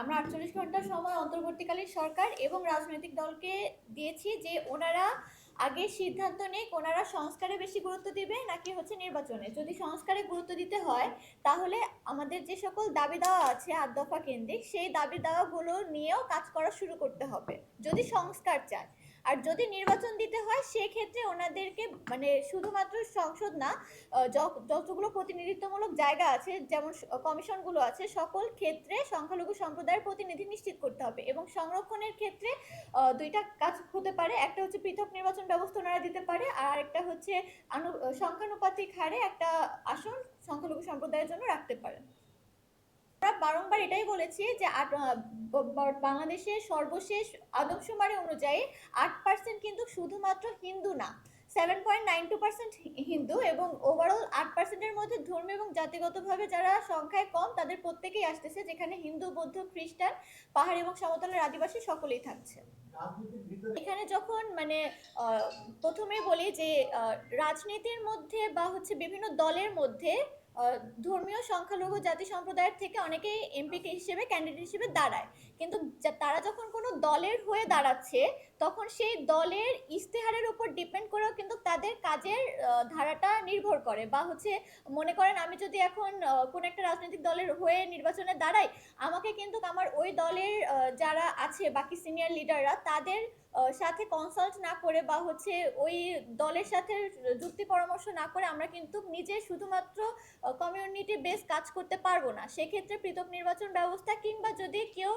আমরা আটচল্লিশ ঘণ্টা সময় অন্তর্বর্তীকালীন সরকার এবং রাজনৈতিক দলকে দিয়েছি যে ওনারা আগে সিদ্ধান্ত নেই ওনারা সংস্কারে বেশি গুরুত্ব দিবে নাকি হচ্ছে নির্বাচনে? যদি সংস্কারে গুরুত্ব দিতে হয়, তাহলে আমাদের যে সকল দাবি দেওয়া আছে আট দফা কেন্দ্রিক, সেই দাবি দেওয়াগুলো নিয়েও কাজ করা শুরু করতে হবে। যদি সংস্কার চায় আর যদি নির্বাচন দিতে হয়, সেক্ষেত্রে ওনাদেরকে মানে শুধুমাত্র সংসদ না যতগুলো প্রতিনিধিত্বমূলক জায়গা আছে, যেমন কমিশনগুলো আছে, সকল ক্ষেত্রে সংখ্যালঘু সম্প্রদায়ের প্রতিনিধি নিশ্চিত করতে হবে। এবং সংরক্ষণের ক্ষেত্রে দুইটা কাজ হতে পারে। একটা হচ্ছে পৃথক নির্বাচন ব্যবস্থা ওনারা দিতে পারে, আর একটা হচ্ছে আনু, সংখ্যানুপাতিক হারে একটা আসন সংখ্যালঘু সম্প্রদায়ের জন্য রাখতে পারেন। আমরা এটাই বলেছি যে বাংলাদেশের সর্বশেষ আদমশুমারি অনুযায়ী আট পার্সেন্ট কিন্তু শুধুমাত্র হিন্দু না। Seven point nine two percent Hindu এবং ওভারঅল আট পার্সেন্টের মধ্যে ধর্মীয় এবং জাতিগতভাবে যারা সংখ্যায় কম তাদের প্রত্যেকেই আসতেছে যেখানে হিন্দু বৌদ্ধ খ্রিস্টান পাহাড়ি এবং সমতলের আদিবাসী সকলেই থাকছে। এখানে যখন মানে আহ, প্রথমেই বলি যে রাজনীতির মধ্যে বা হচ্ছে বিভিন্ন দলের মধ্যে ধর্মীয় সংখ্যালঘু জাতি সম্প্রদায়ের থেকে অনেকেই এমপি হিসেবে ক্যান্ডিডেট হিসেবে দাঁড়ায়। কিন্তু তারা যখন কোনো দলের হয়ে দাঁড়াচ্ছে, তখন সেই দলের ইস্তেহারের উপর ডিপেন্ড করেও কিন্তু তাদের কাজের ধারাটা নির্ভর করে। বা হচ্ছে মনে করেন আমি যদি এখন কোনো একটা রাজনৈতিক দলের হয়ে নির্বাচনে দাঁড়াই, আমাকে কিন্তু আমার ওই দলের যারা আছে, বাকি সিনিয়র লিডাররা তাদের সাথে কনসাল্ট না করে বা হচ্ছে ওই দলের সাথে যুক্তি পরামর্শ না করে আমরা কিন্তু নিজে শুধুমাত্র কমিউনিটি বেস কাজ করতে পারব না। সেক্ষেত্রে পৃথক নির্বাচন ব্যবস্থা কিংবা যদি কেউ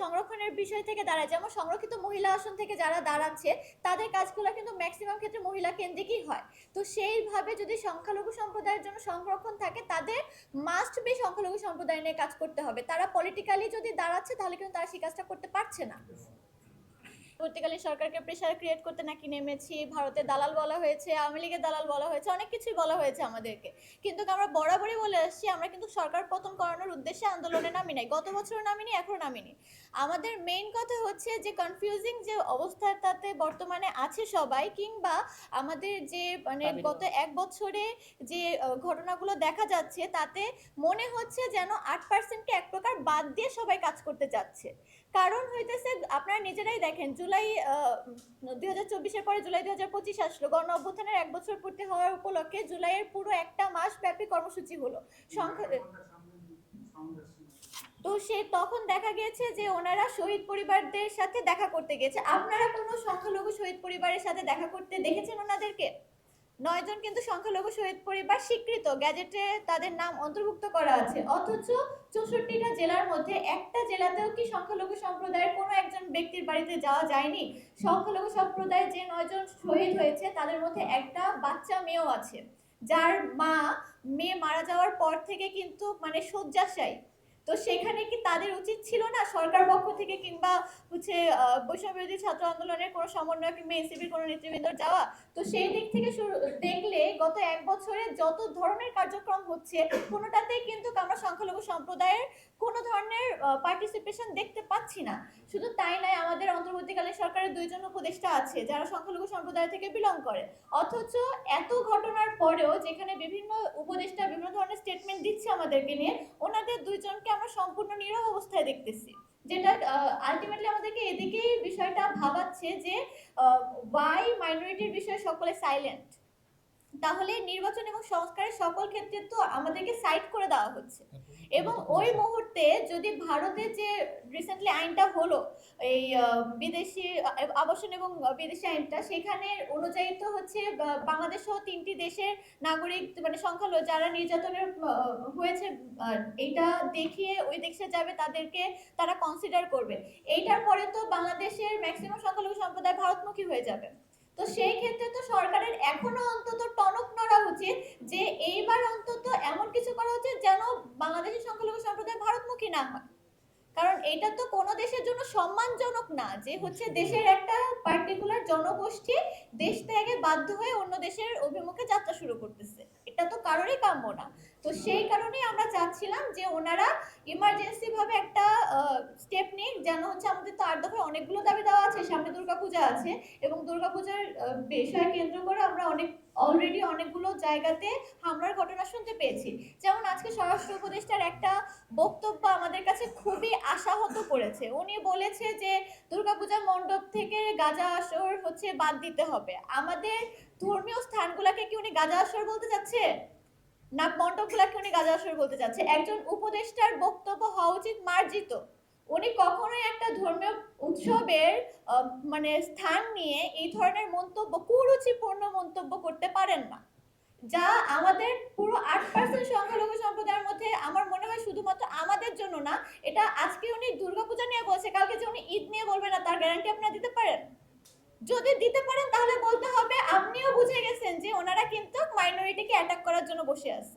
সংরক্ষণের বিষয় থেকে দাঁড়ায়, যেমন সংরক্ষিত মহিলা আসন থেকে যারা দাঁড়াচ্ছে, তাদের কাজগুলো কিন্তু ম্যাক্সিমাম ক্ষেত্রে মহিলা কেন্দ্রিকই হয়। তো সেইভাবে যদি সংখ্যালঘু সম্প্রদায়ের জন্য সংরক্ষণ থাকে, তাদের মাস্ট বি সংখ্যালঘু সম্প্রদায় নিয়ে কাজ করতে হবে। তারা পলিটিক্যালি যদি দাঁড়াচ্ছে, তাহলে কিন্তু তারা সেই কাজটা করতে পারছে না। পরবর্তীকালীন সরকারকে প্রেশার ক্রিয়েট করতে নাকি নেমেছি ভারতের দালাল বলা হয়েছে আওয়ামী লীগের দালাল বলা হয়েছে অনেক কিছুই বলা হয়েছে আমাদেরকে। কিন্তু আমরা বরাবরই বলে আসছি আমরা কিন্তু সরকার পতন করানোর উদ্দেশ্যে আন্দোলনে নামি নাই গত বছরও নামিনি এখনও নামিনি। আমাদের মেইন কথা হচ্ছে যে কনফিউজিং যে অবস্থাটাতে বর্তমানে আছে সবাই কিংবা আমাদের যে মানে গত এক বছরে যে ঘটনাগুলো দেখা যাচ্ছে তাতে মনে হচ্ছে যেন আট পার্সেন্টকে এক প্রকার বাদ দিয়ে সবাই কাজ করতে যাচ্ছে। কারণ হইতেছে আপনারা নিজেরাই দেখেন জুলাই দুই হাজার চব্বিশের পরে জুলাই দুই হাজার পঁচিশ আসলো। গণ অভ্যুত্থানের এক বছর পূর্তি হওয়ার উপলক্ষে জুলাইয়ের পুরো একটা মাস ব্যাপী কর্মসূচি হলো। সংখ্যা তো সে তখন দেখা গিয়েছে যে ওনারা শহীদ পরিবারদের সাথে দেখা করতে গেছে। আপনারা কোনো সংখ্যালঘু শহীদ পরিবারের সাথে দেখা করতে দেখেছেন ওনাদেরকে? নয়জন কিন্তু সংখ্যালঘু শহীদ পরিবার স্বীকৃত। গ্যাজেটে তাদের নাম অন্তর্ভুক্ত করা আছে। অথচ চৌষট্টিটা জেলার মধ্যে একটা জেলাতেও কি সংখ্যালঘু সম্প্রদায়ের কোনো একজন ব্যক্তির বাড়িতে যাওয়া যায়নি? সংখ্যালঘু সম্প্রদায়ের যে নয়জন শহীদ হয়েছে, তাদের মধ্যে একটা বাচ্চা মেয়েও আছে। যার মা মেয়ে মারা যাওয়ার পর থেকে কিন্তু মানে শয্যাশায়ী। তো সেখানে কি তাদের উচিত ছিল না সরকার পক্ষ থেকে কিংবা হচ্ছে বৈষম্য বিরোধী ছাত্র আন্দোলনের কোনো সমন্বয় কিংবা এনসিপির কোনো নেতৃবৃন্দ যাওয়া? তো সেই দিক থেকে শুরু গত এক বছরে যত ধরনের কার্যক্রম হচ্ছে, কোনোটাতেই কিন্তু আমরা সংখ্যালঘু সম্প্রদায়ের কোনো ধরনের পার্টিসিপেশন দেখতে পাচ্ছি না। শুধু তাই নয়, আমাদের অন্তর্বর্তীকালীন সরকারের দুইজন উপদেষ্টা আছে, যারা সংখ্যালঘু সম্প্রদায় থেকে বিলং করে। অথচ এত ঘটনার পরেও যেখানে বিভিন্ন উপদেষ্টা বিভিন্ন ধরনের স্টেটমেন্ট দিচ্ছে আমাদেরকে নিয়ে, ওনাদের দুইজনকে আমরা সম্পূর্ণ নীরব অবস্থায় দেখতেছি। যেটা আলটিমেটলি আমাদেরকে এদিকেই বিষয়টা ভাবাচ্ছে যে ওয়াই মাইনরিটির বিষয়ে সকলে সাইলেন্ট তাহলে নির্বাচন এবং সংস্কারের সকল ক্ষেত্রে তো আমাদেরকে সাইড করে দেওয়া হচ্ছে। এবং ওই মুহূর্তে যদি ভারতে যে রিসেন্টলি আইনটা হলো এই বিদেশি আবাসন এবং বিদেশি আইনটা সেখানে অনুযায়ী তো হচ্ছে বাংলাদেশ সহ তিনটি দেশের নাগরিক মানে সংখ্যালঘু যারা নির্যাতনের হয়েছে এইটা দেখিয়ে ওই দেশে যাবে তাদেরকে তারা কনসিডার করবে। এইটার পরে তো বাংলাদেশের ম্যাক্সিমাম সংখ্যালঘু সম্প্রদায় ভারতমুখী হয়ে যাবে। তো সেই ক্ষেত্রে তো সরকারের এখনও অন্তত টনক নড়া উচিত যে এইবার অন্তত এমন কিছু করা উচিত যেন বাংলাদেশের সংখ্যালঘু সম্প্রদায় ভারতমুখী না হয়। কারণ এটা তো কোনো দেশের জন্য সম্মানজনক না যে হচ্ছে দেশের একটা পার্টিকুলার জনগোষ্ঠী দেশ ত্যাগে বাধ্য হয়ে অন্য দেশের অভিমুখে যাত্রা শুরু করতেছে। এটা তো কারোরই কাম্য না। তো সেই কারণেই আমরা চাচ্ছিলাম যে ওনারা ইমার্জেন্সি ভাবে একটা স্টেপ নিন যেন হচ্ছে আমাদের তো আট দফায় অনেকগুলো দাবি দেওয়া আছে, সামনে দুর্গাপূজা আছে এবং দুর্গাপূজার বিষয় কেন্দ্র করে আমরা অনেক অলরেডি অনেকগুলো জায়গাতে হামলার ঘটনা শুনতে পেয়েছি। যেমন আজকে স্বরাষ্ট্র উপদেষ্টার একটা বক্তব্য আমাদের কাছে খুবই আশাহত করেছে। উনি বলেছে যে দুর্গাপূজা মণ্ডপ থেকে গাঁজা আসর হচ্ছে বাদ দিতে হবে। আমাদের ধর্মীয় স্থানগুলোকে কি উনি গাঁজা আসর বলতে চাচ্ছে? না মণ্ডপগুলোকে উনি গাজা আসর বলতে চাচ্ছে, একজন উপদেষ্টার বক্তব্য হওয়া উচিত মার্জিত। উনি কখনোই একটা ধর্মীয় উৎসবের মানে স্থান নিয়ে এই ধরনের মন্তব্য, কুরুচিপূর্ণ মন্তব্য করতে পারেন না। যা আমাদের পুরো আট পার্সেন্ট সংখ্যালঘু সম্প্রদায়ের মধ্যে আমার মনে হয় শুধুমাত্র আমাদের জন্য না, এটা আজকে উনি দুর্গাপূজা নিয়ে বলছে, কালকে যে উনি ঈদ নিয়ে বলবে না, তার গ্যারান্টি আপনারা দিতে পারেন? যদি দিতে পারেন তাহলে বলতে হবে, আপনিও বুঝে গেছেন যে ওনারা কিন্তু মাইনরিটিকে অ্যাটাক করার জন্য বসে আছে।